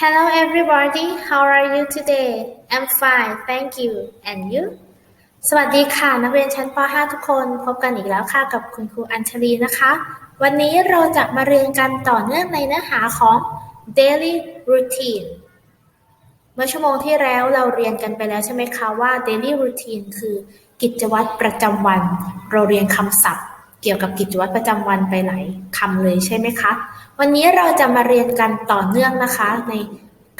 Hello everybody, how are you today? I'm fine, thank you. And you? สวัสดีค่ะ นักเรียนชั้นป .5 ทุกคน พบกันอีกแล้วค่ะกับคุณครูอัญชลีนะคะ วันนี้เราจะมาเรียนกันต่อเนื่องในเนื้อหาของ daily routine เมื่อชั่วโมงที่แล้วเราเรียนกันไปแล้วใช่ไหมคะว่า daily routine คือกิจวัตรประจำวัน เราเรียนคำศัพท์ เกี่ยวกับกิจวัตรประจำวันไปหลายคำเลยใช่ไหมคะ วันนี้เราจะมาเรียนกันต่อเนื่องนะคะ ใน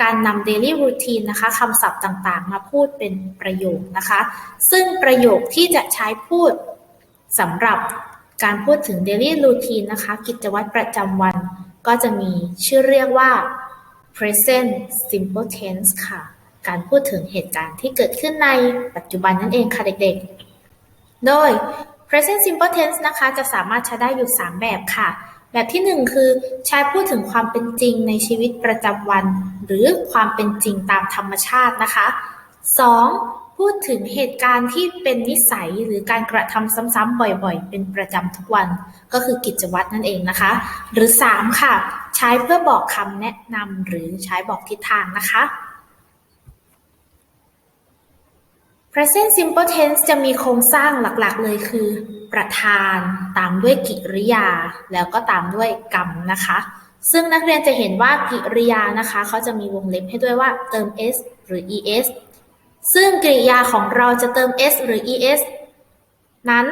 การนำ daily routine นะคะคำศัพท์ต่างๆ มาพูดเป็นประโยคนะคะ ซึ่งประโยคที่จะใช้พูดสำหรับการพูดถึง daily routine นะคะ กิจวัตรประจำวันก็จะมีชื่อเรียกว่า present simple tense ค่ะ การพูดถึงเหตุการณ์ที่เกิดขึ้นในปัจจุบันนั่นเองค่ะเด็กๆ โดย present simple tense นะคะจะสามารถใช้ได้อยู่ 3 แบบค่ะ แบบที่ 1 คือใช้พูดถึงความเป็นจริงในชีวิตประจำวัน หรือความเป็นจริงตามธรรมชาตินะคะ 2. พูดถึงเหตุการณ์ที่เป็นนิสัยหรือการกระทำซ้ำๆบ่อยๆ เป็นประจำทุกวัน ก็คือกิจวัตรนั่นเองนะคะ หรือ 3 ค่ะ ใช้เพื่อบอกคำแนะนำหรือใช้บอกทิศทางนะคะ present simple tense จะมีโครงสร้างหลักๆ เลยคือ ประธานตามด้วยกิริยา แล้วก็ตามด้วยกรรมนะคะ ซึ่งนักเรียนจะเห็นว่ากิริยานะคะเขาจะมีวงเล็บให้ด้วยว่าเติม s หรือ es ซึ่งกริยาของเราจะเติม s หรือ es นั้น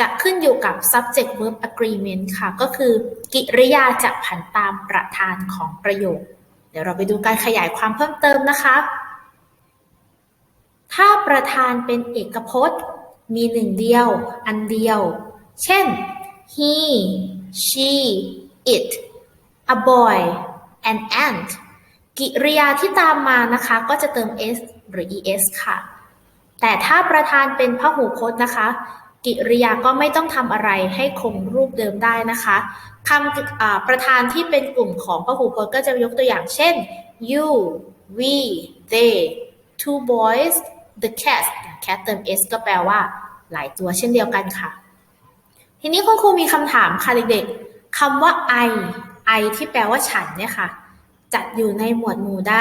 จะขึ้นอยู่กับ subject verb agreement ค่ะ ก็คือกิริยาจะผันตามประธานของประโยค เดี๋ยวเราไปดูการขยายความเพิ่มเติมนะคะ ประธานเป็นเอกพจน์ มีหนึ่งเดียว อันเดียว เช่น he she it a boy an ant กิริยาที่ตามมานะคะ ก็จะเติม s หรือ es ค่ะ แต่ถ้าประธานเป็นพหูพจน์นะคะ กิริยาก็ไม่ต้องทำอะไรให้คงรูปเดิมได้นะคะคำประธานที่เป็นกลุ่มของพหูพจน์ก็จะยกตัวอย่างเช่น you we they two boys the cat cat เติม s ก็แปลว่า หลายตัวเช่นเดียวกันค่ะ ทีนี้คุณครูมีคำถามค่ะเด็กๆคำว่า I I ที่แปลว่าฉันเนี่ยค่ะ จัดอยู่ในหมวดหมู่ใด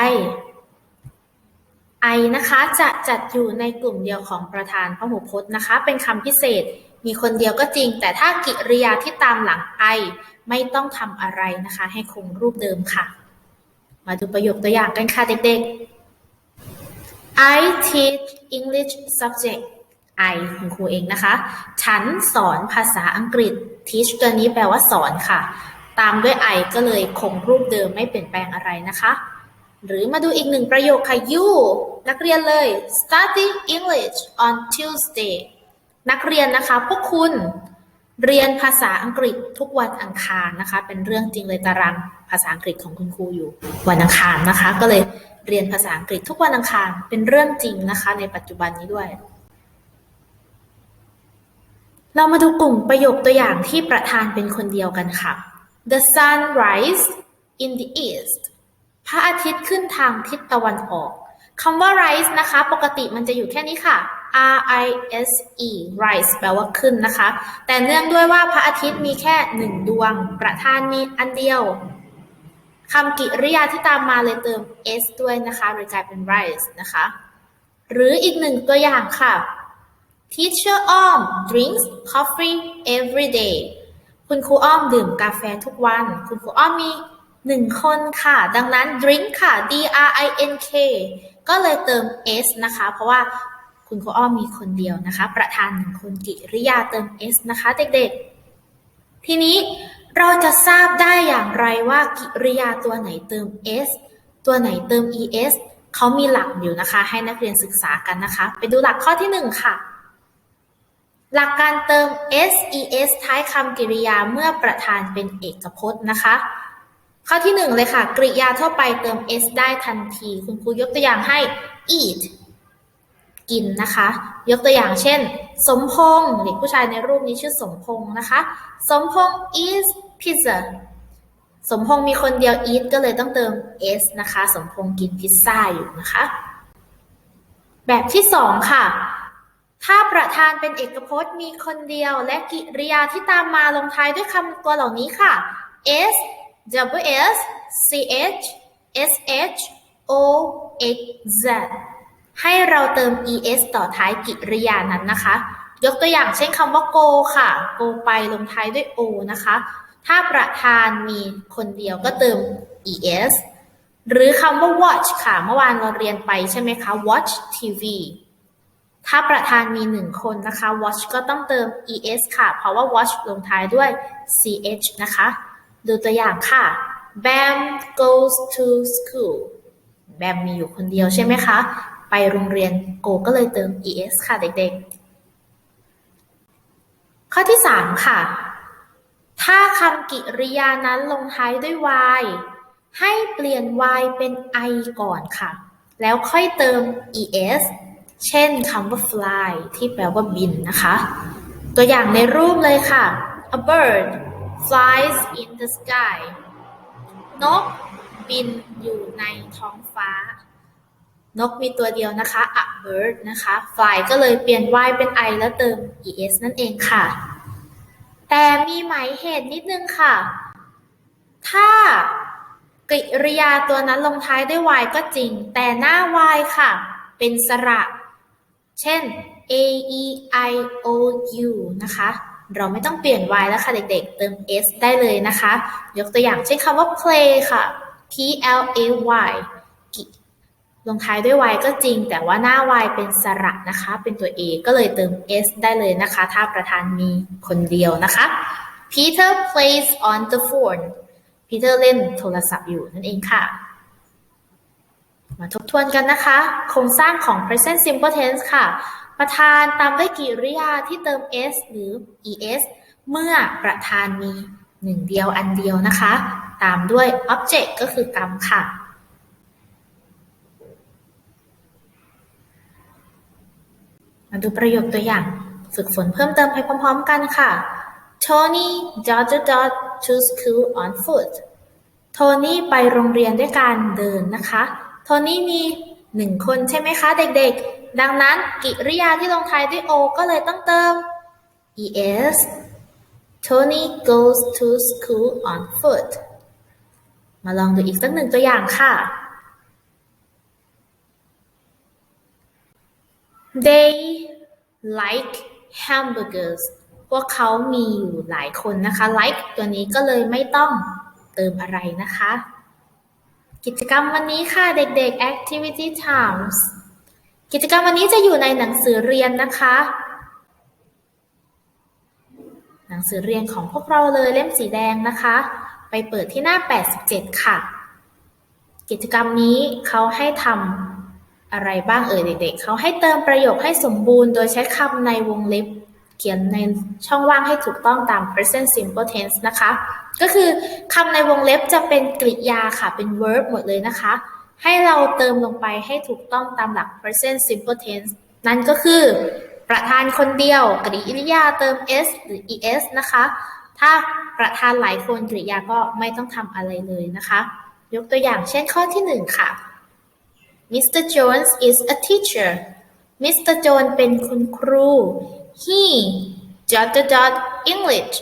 I นะคะจะจัดอยู่ในกลุ่มเดียวของประธานพหูพจน์นะคะ เป็นคำพิเศษ มีคนเดียวก็จริง แต่ถ้ากิริยาที่ตามหลัง I ไม่ต้องทำอะไรนะคะ ให้คงรูปเดิมค่ะ มาดูประโยคตัวอย่างกันค่ะเด็กๆ I teach English subject I คุณครูเองนะคะ ฉันสอนภาษาอังกฤษ teach ตัวนี้แปลว่าสอนค่ะ ตามด้วย I ก็เลยคงรูปเดิมไม่เปลี่ยนแปลงอะไรนะคะ หรือมาดูอีกหนึ่งประโยคค่ะ you นักเรียนเลย study English on Tuesday นักเรียนนะคะ พวกคุณเรียนภาษาอังกฤษทุกวันอังคารนะคะ เป็นเรื่องจริงเลยตารางภาษาอังกฤษของคุณครูอยู่วันอังคารนะคะ ก็เลย เรียนภาษาอังกฤษทุกวันอังคาร เป็นเรื่องจริงนะคะในปัจจุบันนี้ด้วย เรามาดูกลุ่มประโยคตัวอย่างที่ประธานเป็นคนเดียวกันค่ะ The sun rise in the east พระอาทิตย์ขึ้นทางทิศตะวันออกคำว่า rise นะคะ ปกติมันจะอยู่แค่นี้ค่ะ R I S E rise แปลว่าขึ้นนะคะ แต่เนื่องด้วยว่าพระอาทิตย์มีแค่หนึ่งดวง ประธานมีอันเดียว คำกิริยาที่ตามมาเลยเติม s ด้วยนะคะเลยกลายเป็น rise นะคะ หรืออีกหนึ่งตัวอย่างค่ะ Teacher อ้อม drinks coffee every day คุณครูอ้อมดื่มกาแฟทุกวัน คุณครูอ้อมมีหนึ่งคนค่ะ ดังนั้น drink ค่ะ d r i n k ก็เลยเติม s นะคะ เพราะว่าคุณครูอ้อมมีคนเดียวนะคะ ประธานหนึ่งคนกิริยาเติม s นะคะเด็กๆ ทีนี้ เราจะทราบได้อย่างไรว่ากิริยาตัวไหนเติม s ตัวไหนเติม es เขามีหลักอยู่นะคะ ให้นักเรียนศึกษากันนะคะ ไปดูหลักข้อที่หนึ่งค่ะ หลักการเติม s es ท้ายคำกริยาเมื่อประธานเป็นเอกพจน์นะคะ ข้อที่หนึ่งเลยค่ะ กริยาทั่วไปเติม s ได้ทันที คุณครูยกตัวอย่างให้ eat กินนะคะ ยกตัวอย่างเช่น สมพงษ์เด็กผู้ชายในรูปนี้ชื่อสมพงษ์นะคะ สมพงศ์ is ษ์ eats pizza สมพงษ์มีคนเดียว eat ก็เลยต้องเติม s นะคะ สมพงษ์กินพิซซ่าอยู่นะคะ แบบที่สองค่ะ ถ้าประธานเป็นเอกพจน์มีคนเดียว และกิริยาที่ตามมาลงท้ายด้วยคำตัวเหล่านี้ค่ะ s w s ch S H O X Z ให้เราเติม es ต่อท้ายกริยานั้นนะคะ ยกตัวอย่างเช่นคำว่า go ค่ะ go ไปลงท้ายด้วย o นะคะ ถ้าประธานมีคนเดียวก็เติม es หรือคำว่า watch ค่ะ เมื่อวานเราเรียนไปใช่ไหมคะ watch TV ถ้าประธานมีหนึ่งคนนะคะ watch ก็ต้องเติม es ค่ะ เพราะว่า watch ลงท้ายด้วย ch นะคะ ดูตัวอย่างค่ะ Bam goes to school แบมมีอยู่คนเดียวใช่ไหมคะ ไปโรงเรียน go ก็เลยเติม es ค่ะเด็กๆ ข้อที่ 3 ค่ะ ถ้าคำกริยานั้นลงท้ายด้วย y ให้เปลี่ยน y เป็น i ก่อนค่ะ แล้วค่อยเติม es เช่นคำว่า fly ที่แปลว่าบินนะคะ ตัวอย่างในรูปเลยค่ะ a bird flies in the sky นกบินอยู่ในท้องฟ้า นกมีตัวเดียวนะคะ a bird นะคะ fly ก็เลยเปลี่ยน y เป็น i แล้วเติม es นั่นเองค่ะ แต่มีหมายเหตุนิดนึงค่ะ ถ้ากริยาตัวนั้นลงท้ายด้วย y ก็จริง แต่หน้า y ค่ะ เป็นสระ เช่น a e i o u นะคะ เราไม่ต้องเปลี่ยน y แล้วค่ะ เด็กๆ เติม s ได้เลยนะคะ ยกตัวอย่างเช่นคำว่า play ค่ะ p l a y ลงท้ายด้วย y ก็จริง แต่ว่าหน้า y เป็นสระนะคะ เป็นตัว a ก็เลยเติม s ได้เลยนะคะ ถ้าประธานมีคนเดียวนะคะ Peter plays on the phone Peter เล่นโทรศัพท์อยู่นั่นเองค่ะ มาทบทวนกันนะคะ โครงสร้างของ present simple tense ค่ะ ประธานตามด้วยกริยาที่เติม s หรือ es เมื่อประธานมีหนึ่งเดียวอันเดียวนะคะ ตามด้วย object ก็คือกรรมค่ะ มาดูประโยคตัวอย่าง ฝึกฝนเพิ่มเติมไปพร้อมๆกันค่ะ Tony dot dot to school on foot โทนี่ไปโรงเรียนด้วยการเดินนะคะ โทนี่มีหนึ่งคนใช่ไหมคะเด็กๆ ดังนั้นกิริยาที่ลงท้ายด้วย o ก็เลยต้องเติม es Tony goes to school on foot มาลองดูอีกสักหนึ่งตัวอย่างค่ะ They like hamburgers พวกเขามีอยู่หลายคนนะคะ like ตัวนี้ก็เลยไม่ต้องเติมอะไรนะคะ กิจกรรมวันนี้ค่ะเด็กๆ activity times กิจกรรมวันนี้จะอยู่ในหนังสือเรียนนะคะ หนังสือเรียนของพวกเราเลยเล่มสีแดงนะคะ ไปเปิดที่หน้า 87 ค่ะ กิจกรรมนี้เขาให้ทำ อะไรบ้างเอ่ยเด็กๆเขาให้เติมประโยคให้สมบูรณ์ โดยใช้คำในวงเล็บ เขียนในช่องว่างให้ถูกต้องตาม present simple tense นะคะ ก็คือคำในวงเล็บจะเป็นกริยาค่ะ เป็น verb หมดเลยนะคะ ให้เราเติมลงไปให้ถูกต้องตามหลัก present simple tense นั่นก็คือประธานคนเดียว กริยาเติม s หรือ es นะคะ ถ้าประธานหลายคนกริยาก็ไม่ต้องทำอะไรเลยนะคะ ยกตัวอย่างเช่นข้อที่หนึ่งค่ะ Mr. Jones is a teacher Mr. Jones เป็นคุณครู He dot dot dot English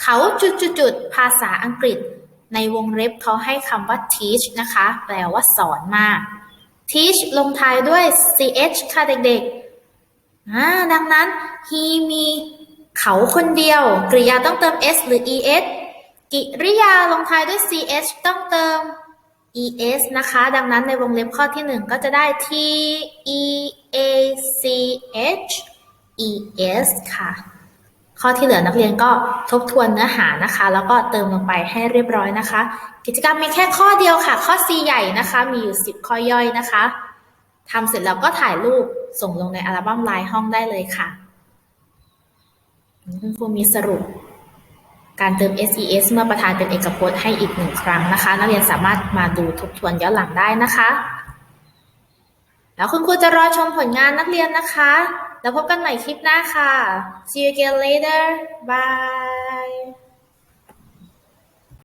เขาจุดจุดจุดภาษาอังกฤษ ในวงเล็บเขาให้คำว่า teach นะคะ แปลว่าสอนมา teach ลงท้ายด้วย ch ค่ะเด็กๆดังนั้น he มีเขาคนเดียว กริยาต้องเติม s หรือ es กิริยาลงท้ายด้วย ch ต้องเติม es นะคะ ดังนั้นในวงเล็บข้อที่หนึ่งก็จะได้ t e a c h es ค่ะ ข้อที่เหลือนักเรียนก็ทบทวนเนื้อหานะคะ แล้วก็เติมลงไปให้เรียบร้อยนะคะ กิจกรรมมีแค่ข้อเดียวค่ะ ข้อ C ใหญ่นะคะ มีอยู่ 10 ข้อย่อยนะคะทำเสร็จแล้วก็ถ่ายรูปส่งลงในอัลบั้มไลน์ห้องได้เลยค่ะคุณครูมีสรุป การเติม SES เมื่อประธานเป็นเอกพจน์ให้อีกหนึ่งครั้งนะคะ นักเรียนสามารถมาดูทบทวนย้อนหลังได้นะคะ แล้วคุณครูจะรอชมผลงานนักเรียนนะคะ แล้วพบกันใหม่คลิปหน้าค่ะ see you again later bye